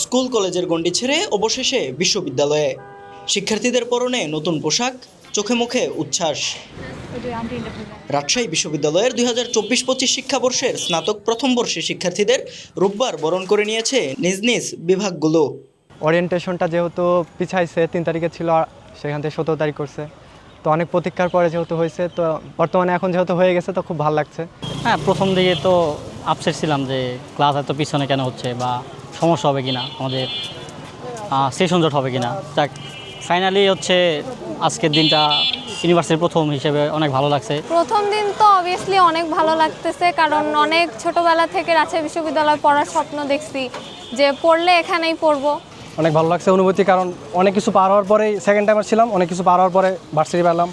School কলেজের গণ্ডি ছেড়ে অবশেষে বিশ্ববিদ্যালয়ে। শিক্ষার্থীদের পরনে নতুন পোশাক চোখে মুখে উচ্ছ্বাস। রাজশাহী বিশ্ববিদ্যালয়ের দুই হাজার চব্বিশ পঁচিশ শিক্ষাবর্ষের স্নাতক প্রথম বর্ষের শিক্ষার্থীদের রোববার বরণ করে নিয়েছে নিজ নিজ বিভাগগুলো। ওরিয়েন্টেশনটা যেহেতু পিছাইছে তিন তারিখে ছিল সেখান থেকে সতেরো তারিখ করছে। তো অনেক প্রতীক্ষার পরে যেহেতু হয়েছে তো বর্তমানে এখন যেহেতু হয়ে গেছে তো খুব ভালো লাগছে। হ্যাঁ প্রথম দিকে তো আপসেট ছিলাম যে ক্লাস এত পিছনে কেন হচ্ছে বা সমস্যা হবে কিনা আমাদের সেশন জট হবে কিনা। যাক ফাইনালি হচ্ছে আজকের দিনটা ইউনিভার্সিটির প্রথম হিসেবে অনেক ভালো লাগছে। প্রথম দিন তো অবভিয়াসলি অনেক ভালো লাগতেছে কারণ অনেক ছোটবেলা থেকে রাজশাহী বিশ্ববিদ্যালয়ে পড়ার স্বপ্ন দেখছি যে পড়লে এখানেই পড়ব। অনেক ভালো লাগছে অনুভূতি কারণ অনেক কিছু পার হওয়ার পরেই সেকেন্ড টাইমার ছিলাম অনেক কিছু পার হওয়ার পরে ভার্সিটি পেলাম।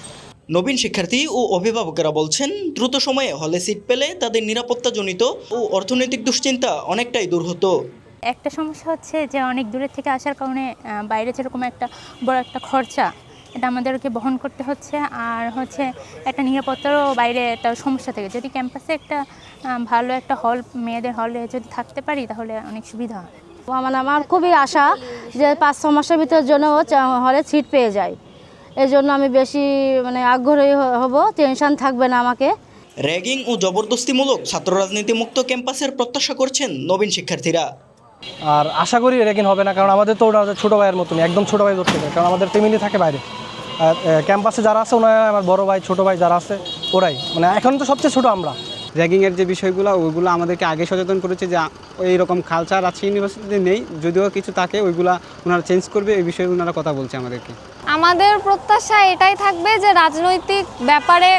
নবীন শিক্ষার্থী ও অভিভাবকেরা বলছেন দ্রুত সময়ে হলে সিট পেলে তাদের নিরাপত্তাজনিত ও অর্থনৈতিক দুশ্চিন্তা অনেকটাই দূর হতো। একটা সমস্যা হচ্ছে যে অনেক দূরের থেকে আসার কারণে বাইরে যেরকম একটা বড় একটা খরচা এটা আমাদেরকে বহন করতে হচ্ছে। আর হচ্ছে একটা নিরাপত্তারও বাইরে একটা সমস্যা থেকে। যদি ক্যাম্পাসে একটা ভালো একটা হল মেয়েদের হলে যদি থাকতে পারি তাহলে অনেক সুবিধা হয়। মানে আমার খুবই আশা যে পাঁচ ছ মাসের ভিতর জন্য হলে সিট পেয়ে যায়। এই জন্য আমি বেশি মানে আগ্রহী হব টেনশন থাকবে না আমাকে। র্যাগিং ও জবরদস্তিমূলক ছাত্র রাজনীতি মুক্ত ক্যাম্পাসের প্রত্যাশা করছেন নবীন শিক্ষার্থীরা। আর আশা করি এরকম হবে না কারণ আমাদের তো ওরা ছোটো ভাইয়ের মতনই একদম ছোটো ভাই ধরতে কারণ আমাদের ফ্যামিলি থাকে বাইরে। আর ক্যাম্পাসে যারা আছে ওনারা আমার বড় ভাই ছোটো ভাই যারা আছে ওরাই। মানে এখন তো সবচেয়ে ছোটো আমরা। র্যাগিংয়ের যে বিষয়গুলো ওইগুলো আমাদেরকে আগে সচেতন করেছে যে এইরকম কালচার আছে ইউনিভার্সিটিতে নেই যদিও কিছু থাকে ওইগুলা ওনারা চেঞ্জ করবে এই বিষয়ে ওনারা কথা বলছে আমাদেরকে। আমাদের প্রত্যাশা এটাই থাকবে যে রাজনৈতিক ব্যাপারে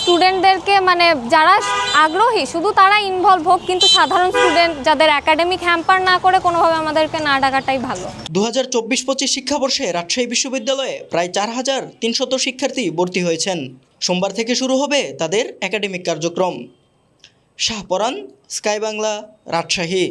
স্টুডেন্টদেরকে মানে যারা আগ্রহী, শুধু তারা ইনভলভ হোক, কিন্তু সাধারণ স্টুডেন্ট যাদের একাডেমিক হ্যাম্পার না করে কোনোভাবে আমাদেরকে না ডাকাটাই ভালো। দু হাজার চব্বিশ পঁচিশ শিক্ষাবর্ষে রাজশাহী বিশ্ববিদ্যালয়ে প্রায় চার হাজার তিনশত শিক্ষার্থী ভর্তি হয়েছেন। সোমবার থেকে শুরু হবে তাদের একাডেমিক কার্যক্রম। শাহপরান স্কাই বাংলা, রাজশাহী।